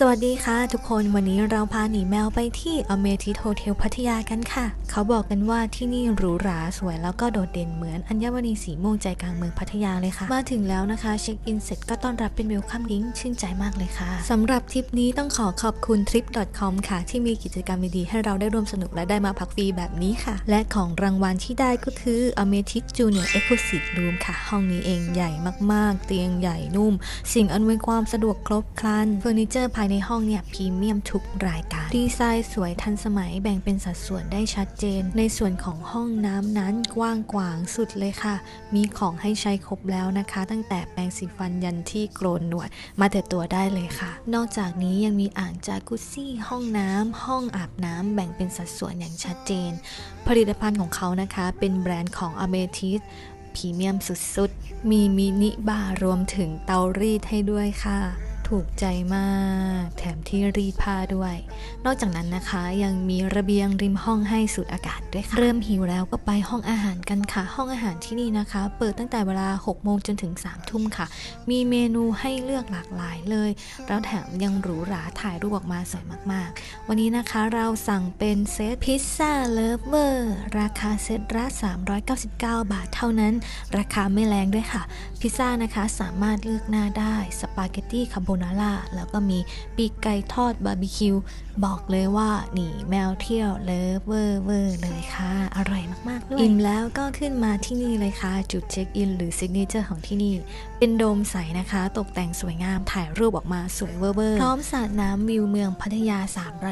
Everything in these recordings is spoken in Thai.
สวัสดีค่ะ ทุกคนวันนี้เราพาหนีแมวไปที่อเมทิโฮเทลพัทยากันค่ะ เขาบอกกันว่าที่นี่หรูหราสวยแล้วก็โดดเด่นเหมือนอัญมณีสีม่วงใจกลางเมืองพัทยาเลยค่ะ มาถึงแล้วนะคะเช็คอินเสร็จก็ต้อนรับเป็นเวลคัมดิ้งชื่นใจมากเลยค่ะสำหรับทริปนี้ต้องขอขอบคุณ trip.com ค่ะ ที่มีกิจกรรมดีๆให้เราได้ร่วมสนุกและได้มาพักฟรีแบบนี้ค่ะ และของรางวัลที่ได้ก็คือ Amethyst Junior Exclusive Room ค่ะ ห้องนี้เองใหญ่มากๆ เตียงใหญ่นุ่ม สิ่งอำนวยความสะดวกครบครันเฟอร์นิเจอร์ภายในห้องเนี่ยพรีเมียมทุกรายการ ดีไซน์สวยทันสมัยแบ่งเป็นสัดส่วนได้ชัดเจน ในส่วนของห้องน้ำนั้นกว้างกวางสุดเลยค่ะ มีของให้ใช้ครบแล้วนะคะ ตั้งแต่แปรงสีฟันยันที่โกนหนวด มาแต่ตัวได้เลยค่ะ นอกจากนี้ยังมีอ่างจากุซซี่ ห้องน้ำห้องอาบน้ำแบ่งเป็นสัดส่วนอย่างชัดเจน ผลิตภัณฑ์ของเขานะคะ เป็นแบรนด์ของ a m e t h y s พรีเมียมสุดๆ มีมินิบาร์รวมถึงเตารีดให้ด้วยค่ะ ถูกใจมาก แถมที่รีดผ้าด้วย นอกจากนั้นนะคะยังมีระเบียงริมห้องให้สูดอากาศด้วยค่ะเริ่มหิวแล้วก็ไปห้องอาหารกันค่ะ ห้องอาหารที่นี่นะคะ เปิดตั้งแต่เวลา 6 โมงจนถึง 3 ทุ่มค่ะ มีเมนูให้เลือกหลากหลายเลย แล้วแถมยังหรูหราถ่ายรูปออกมาสวยมากๆ วันนี้นะคะเราสั่งเป็นเซตพิซซ่าเลิฟเวอร์ราคาเซตละ399 บาทเท่านั้น ราคาไม่แรงด้วยค่ะ พิซซ่านะคะสามารถเลือกหน้าได้สปาเกตตี้คาโบนาร่าแล้วก็มีปีกไก่ทอดบาร์บีคิว บอกเลยว่าหนีแมวเที่ยวเลิฟเวอร์เวอร์เลยค่ะ อร่อยมากๆด้วยอิ่มแล้วก็ขึ้นมาที่นี่เลยค่ะ จุดเช็คอินหรือซิกเนเจอร์ของที่นี่ เป็นโดมใสนะคะ ตกแต่งสวยงามถ่ายรูปออกมาสวยเวอร์เวอร์พร้อมสระน้ำวิวเมืองพัทยา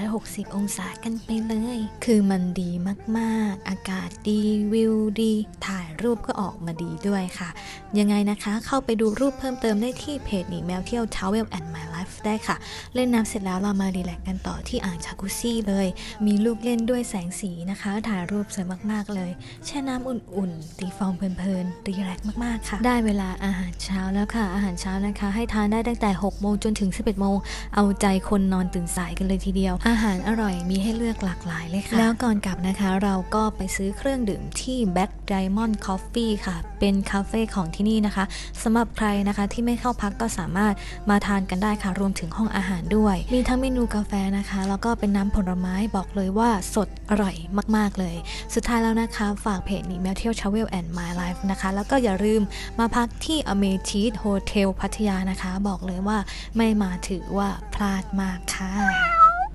360 องศากันไปเลย คือมันดีมากๆ อากาศดีวิวดี ถ่ายรูปก็ออกมาดีด้วยค่ะ ยังไงนะคะ เข้าไปดูรูปเพิ่มเติมได้ที่เพจหนีแมวเที่ยว Travel and My Life ได้ค่ะ เล่นน้ำเสร็จแล้วเรามารีแลกกันต่อที่อ่างจากุซี่เลย มีลูกเล่นด้วยแสงสีนะคะ ถ่ายรูปสวยมากๆเลย แช่น้ำอุ่นๆ ตีฟองเพลินๆ รีแลกมากๆค่ะ ได้เวลาอาหารเช้าแล้วค่ะ อาหารเช้านะคะ ให้ทานได้ตั้งแต่ 6 โมงจนถึง 11 โมง เอาใจคนนอนตื่นสายกันเลยทีเดียว อาหารอร่อยมีให้เลือกหลากหลายเลยค่ะ แล้วก่อนกลับนะคะเราก็ไปซื้อเครื่องดื่มที่ Black Diamond Coffee ค่ะ เป็นคาเฟ่ของที่นี่นะคะสำหรับใครนะคะที่ไม่เข้าพักก็สามารถมาทานกันได้ค่ะ รวมถึงห้องอาหารด้วย มีทั้งเมนูกาแฟนะคะ แล้วก็เป็นน้ำผลไม้บอกเลยว่าสดอร่อยมาก ๆ เลย สุดท้ายแล้วนะคะ ฝากเพจนี้แมวเที่ยว Travel and My Life นะคะ แล้วก็อย่าลืมมาพักที่อเมทิสโฮเทลพัทยานะคะ บอกเลยว่าไม่มาถือว่าพลาดมากค่ะ